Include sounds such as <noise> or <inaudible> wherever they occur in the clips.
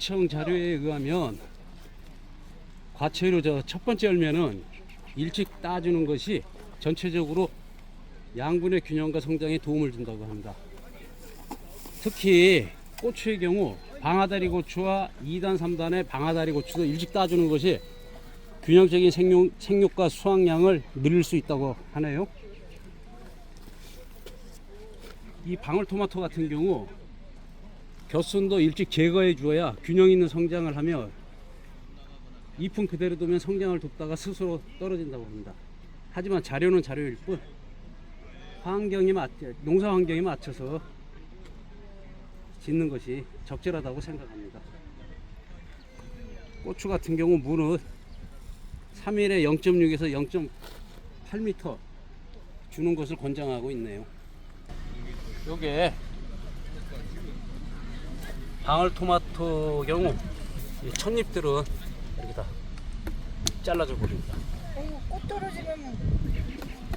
농진청 자료에 의하면 과체로 저 첫 번째 열매는 일찍 따주는 것이 전체적으로 양분의 균형과 성장에 도움을 준다고 합니다. 특히 고추의 경우 방아다리 고추와 2단, 3단의 방아다리 고추도 일찍 따주는 것이 균형적인 생육, 생육과 수확량을 늘릴 수 있다고 하네요. 이 방울토마토 같은 경우 겹순도 일찍 제거해 주어야 균형 있는 성장을 하며 잎은 그대로 두면 성장을 돕다가 스스로 떨어진다고 합니다. 하지만 자료는 자료일 뿐 환경이 맞 농사 환경에 맞춰서 짓는 것이 적절하다고 생각합니다. 고추 같은 경우 무는 3일에 0.6에서 0.8m 주는 것을 권장하고 있네요. 요게 방울토마토 경우 이 찻잎들은 이렇게 다 잘라져 버립니다. 어, 꽃 떨어지면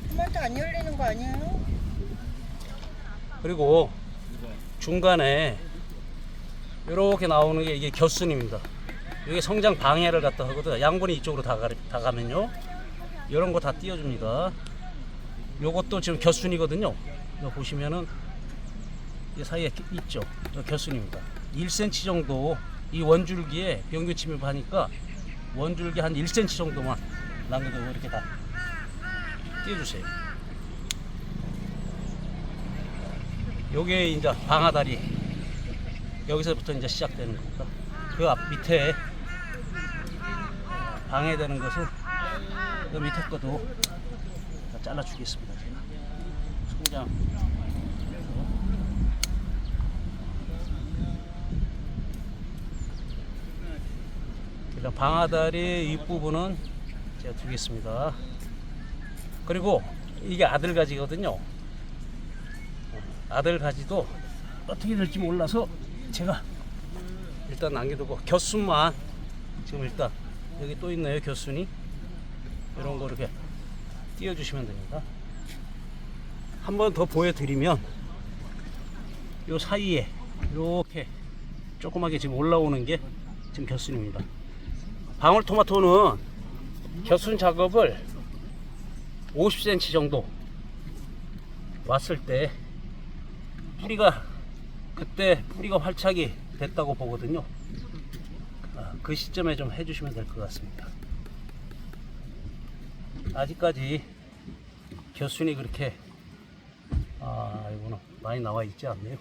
토마토 안 열리는 거 아니에요? 그리고 중간에 이렇게 나오는 게 이게 겹순입니다. 이게 성장 방해를 갖다 하거든. 양분이 이쪽으로 다, 가, 다 가면요. 이런 거 다 띄워줍니다. 요것도 지금 겹순이거든요. 이거 보시면은 이 사이에 있죠. 이거 겹순입니다. 1cm 정도 이 원줄기에 병균 침입하니까 원줄기 한 1cm 정도만 남겨두고 이렇게 다 띄워주세요. 요게 이제 방아다리 여기서부터 이제 시작되는 겁니다. 그 앞 밑에 방해되는 것을 그 밑에 것도 다 잘라주겠습니다. 제가 성장 그러니까 방아다리 윗부분은 제가 두겠습니다. 그리고 이게 아들 가지거든요. 아들 가지도 어떻게 될지 몰라서 제가 일단 남겨두고 겹순만 지금 일단 여기 또 있네요 겹순이 이런 거 이렇게 띄워주시면 됩니다 한 번 더 보여드리면 요 사이에 이렇게 조그맣게 지금 올라오는 게 지금 겹순입니다 방울토마토는 겹순 작업을 50cm 정도 왔을 때 뿌리가 그때 뿌리가 활착이 됐다고 보거든요. 아, 그 시점에 좀 해주시면 될 것 같습니다. 아직까지 겨순이 그렇게 아 이거는 많이 나와 있지 않네요.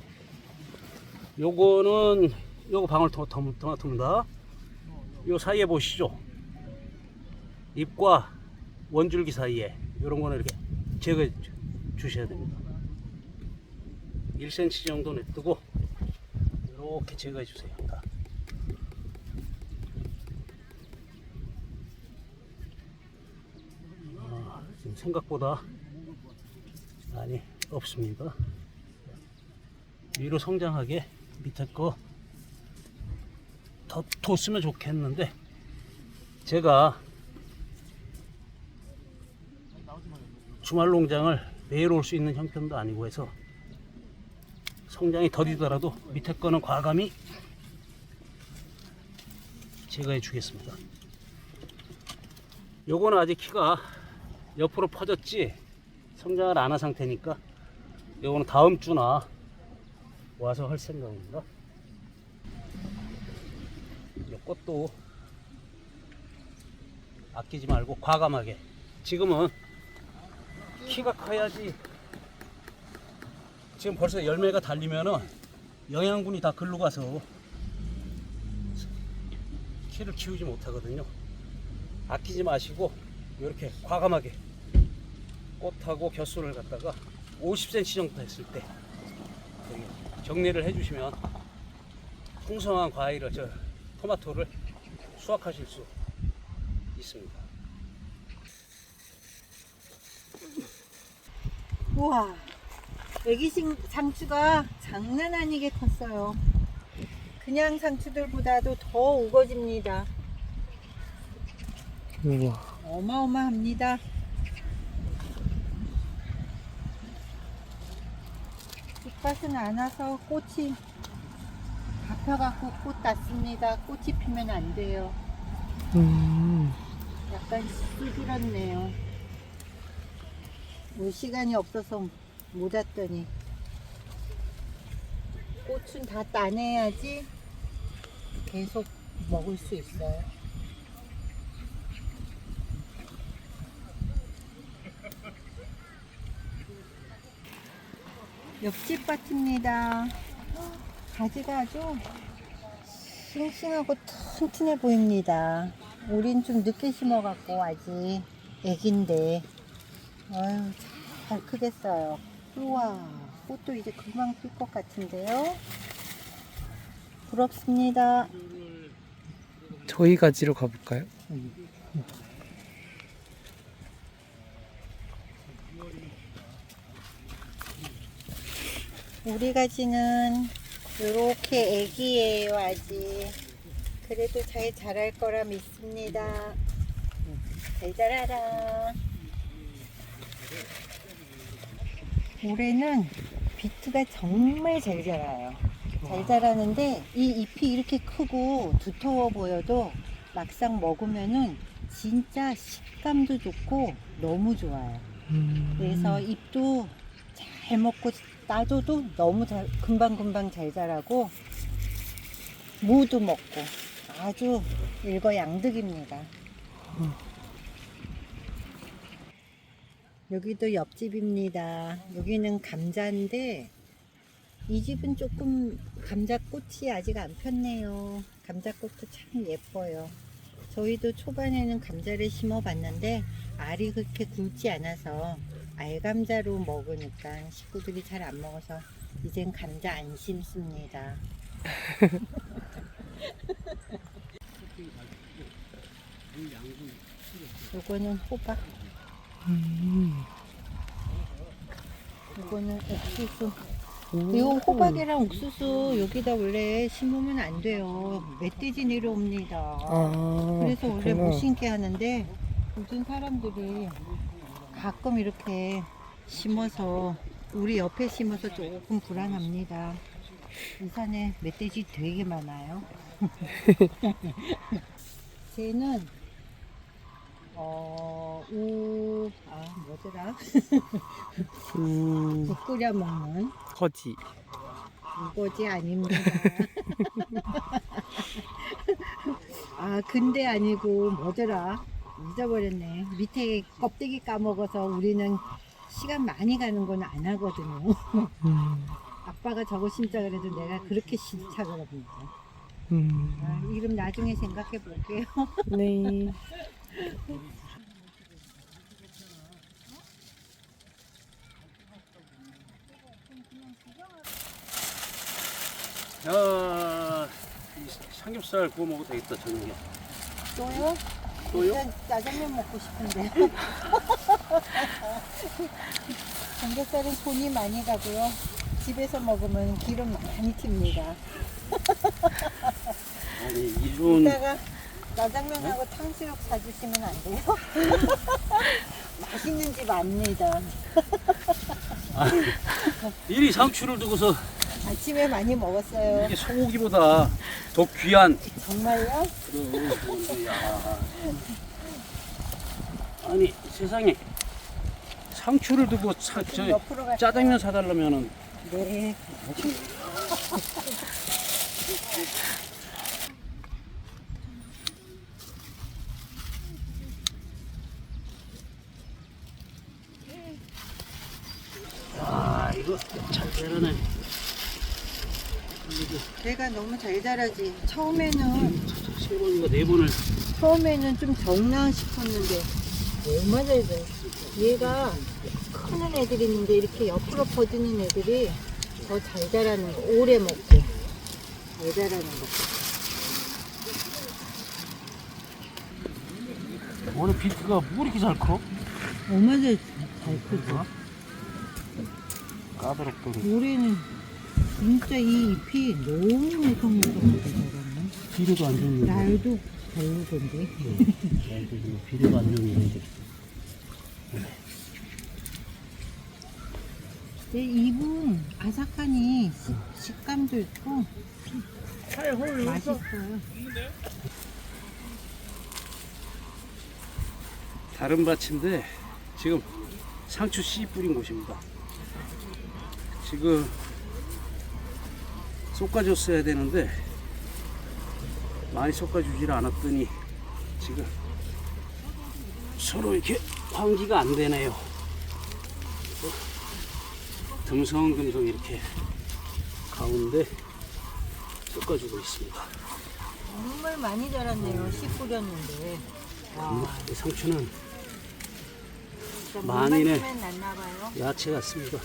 요거는 요거 방울토마토입니다. 요 사이에 보시죠. 잎과 원줄기 사이에 이런 거는 이렇게 제거해 주셔야 됩니다. 1cm 정도 냅두고 이렇게 제거해 주세요. 다. 아, 지금 생각보다 많이 없습니다. 위로 성장하게 밑에 거 더 뒀으면 좋겠는데 제가 주말 농장을 매일 올 수 있는 형편도 아니고 해서 성장이 더디더라도 밑에 거는 과감히 제거해 주겠습니다. 요거는 아직 키가 옆으로 퍼졌지 성장을 안 한 상태니까 요거는 다음 주나 와서 할 생각입니다. 요 꽃도 아끼지 말고 과감하게 지금은 키가 커야지 지금 벌써 열매가 달리면은 영양분이 다 글로 가서 키를 키우지 못하거든요. 아끼지 마시고 이렇게 과감하게 꽃하고 겹순을 갖다가 50cm 정도 됐을 때 정리를 해주시면 풍성한 과일을 저 토마토를 수확하실 수 있습니다. 우와, 애기신 상추가 장난 아니게 컸어요. 그냥 상추들보다도 더 우거집니다. 우와. 어마어마합니다. 잎밭은 안 와서 꽃이 잡혀갖고 꽃 났습니다. 꽃이 피면 안 돼요. 음. 약간 수그렸네요. 뭐 시간이 없어서 못 왔더니 꽃은 다 따내야지 계속 먹을 수 있어요. 옆집 밭입니다. 가지가 아주 싱싱하고 튼튼해 보입니다. 우린 좀 늦게 심어갖고 아직 애기인데 아유 잘 크겠어요. 우와 꽃도 이제 금방 필 것 같은데요. 부럽습니다. 저희 가지로 가볼까요? 우리 가지는 이렇게 애기예요 아직. 그래도 잘 자랄 거라 믿습니다. 잘 자라라. 올해는 비트가 정말 잘 자라요. 잘 자라는데 이 잎이 이렇게 크고 두터워 보여도 막상 먹으면은 진짜 식감도 좋고 너무 좋아요. 음. 그래서 잎도 잘 먹고 놔둬도 너무 잘, 금방금방 잘 자라고 무도 먹고 아주 일거양득입니다. 여기도 옆집입니다. 여기는 감자인데 이 집은 조금 감자꽃이 아직 안 폈네요. 감자꽃도 참 예뻐요. 저희도 초반에는 감자를 심어 봤는데 알이 그렇게 굵지 않아서 알감자로 먹으니까 식구들이 잘 안 먹어서 이젠 감자 안 심습니다. <laughs> 요거는 호박, 음. 요거는 옥수수. 이거 호박이랑 옥수수 여기다 원래 심으면 안 돼요. 멧돼지 내려옵니다. 아. 그래서 원래 그렇구나. 못 심게 하는데 요즘 사람들이 가끔 이렇게 심어서 우리 옆에 심어서 조금 불안합니다. 이 산에 멧돼지 되게 많아요. <laughs> 쟤는 어, 우, 아, 뭐더라? 음. 국 끓여 먹는 거지. 우거지 아닙니다. <laughs> 아, 근데 아니고 뭐더라? 잊어버렸네. 밑에 껍데기 까먹어서 우리는 시간 많이 가는 건 안 하거든요. 음. 아빠가 저거 심자 그래도 내가 그렇게 싫다 그럽니다. 음. 아, 이름 나중에 생각해 볼게요. <laughs> 네. 야, 이 삼겹살 구워 먹어도 되겠다 저녁에. 또요? 또요? 짜장면 먹고 싶은데요. <laughs> 삼겹살은 손이 많이 가고요. 집에서 먹으면 기름 많이 튑니다. <laughs> 아니 이런 이따가 짜장면하고 탕수육 사주시면 안 돼요? <laughs> 맛있는 집 압니다. 이리 상추를 두고서 아침에 많이 먹었어요. 이게 소고기보다 더 귀한 정말요? 야. 아니 세상에 상추를 두고 사, 좀저 옆으로 갈까요? 짜장면 사달라면은 네. 아 이거 잘 되네. 내가 너무 잘 자라지. 처음에는 세 번인가 네 번을 처음에는 좀 적나 싶었는데 얼마 잘 돼. 얘가 크는 애들이 있는데 이렇게 옆으로 퍼지는 애들이 더 잘 자라는 거. 오래 먹고 잘 자라는 거. 오늘 비트가 뭐 이렇게 잘 커? 얼마 잘, 잘 크죠? 까다롭더니 올해는 진짜 이 잎이 너무 물컹물컹하게 자랐네. 비료도 안 좋은 데 날도 별로던데. 비료도 안 좋은 데내 잎은 아삭하니 식- 식감도 있고 맛있어요. 다른 밭인데 지금 상추 씨 뿌린 곳입니다. 지금 솎아줬어야 되는데 많이 솎아주질 않았더니 지금 서로 이렇게 환기가 안 되네요. 듬성듬성 이렇게 가운데 솎아주고 있습니다. 정말 많이 자랐네요. 씨 뿌렸는데. 와, 이 상추는 봐요. 야채 같습니다.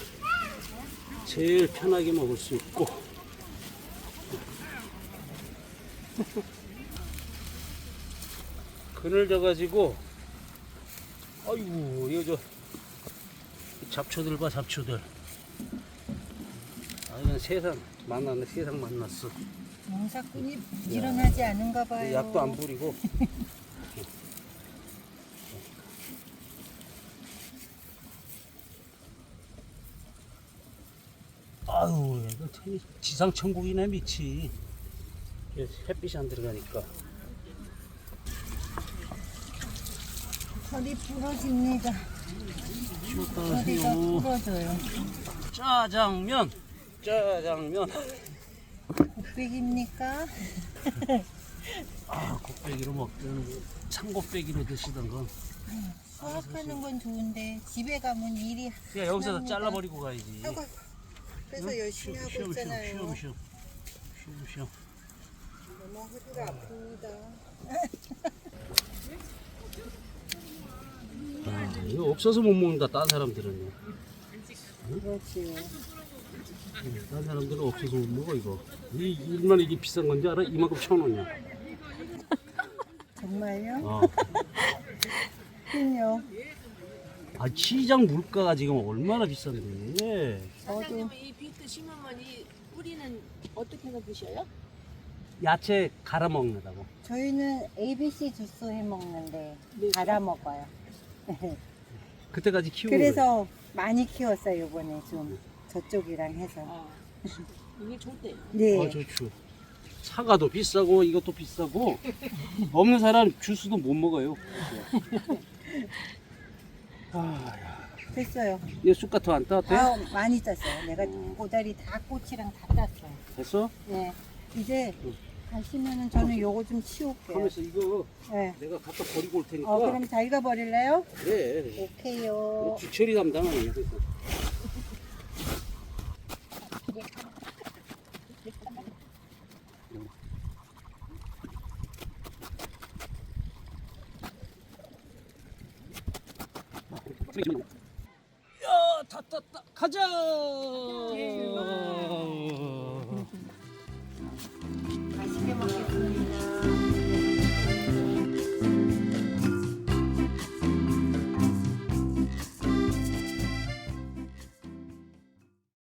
제일 편하게 먹을 수 있고 그늘 져가지고 아이고 이거 저 잡초들 봐 잡초들. 아 이건 세상 만났네 세상 만났어. 농사꾼이 부지런하지 않은가 봐요. 약도 안 뿌리고. <laughs> 아유 이거 참 지상 천국이네 밑이 이게 햇빛이 안 들어가니까 허리 부러집니다. 쉬었다 하세요 부러져요. 짜장면 짜장면 곱빼기입니까? 아 곱빼기로 먹든 산곱빼기로 드시던 건 수확하는 건 좋은데 집에 가면 일이 그냥 여기서 다. 잘라버리고 가야지 아이고, 그래서 열심히 하고 쉬엄, 쉬엄, 있잖아요. 쉬엄, 쉬엄. 쉬엄, 쉬엄. 너무 허리가 아픕니다. 아, 이거 없어서 못 먹는다 딴 사람들은요 그렇지요. 딴 사람들은 없어서 못 먹어 이거 이 얼마나 이게 비싼 건지 알아? 이만큼 천 원이야 정말요? 어. 그럼요. 아 시장 물가가 지금 얼마나 비싼데 저도 사장님 이 비트 심으면 이 뿌리는 어떻게 해서 드셔요? 야채 갈아 먹는다고 저희는 ABC 주스 해 먹는데 네. 갈아 먹어요. <laughs> 그때까지 거예요. 그래서 많이 키웠어요 이번에 좀 저쪽이랑 해서. 아, 이게 좋대. 네. 아 좋죠 사과도 비싸고 이것도 비싸고 없는 사람 주스도 못 먹어요 아, 됐어요. 쑥 따도 돼? 아 많이 땄어요. 내가 고다리 다 꽃이랑 다 땄어요. 됐어? 네. 이제 가시면은 저는 요거 좀 치울게요. 하면서 이거 네. 내가 갖다 버리고 올 테니까 어 그럼 자기가 버릴래요? 그래 오케이요. 주철이 담당 아니야 그래서. 야, 다 땄다. 가자. 嗯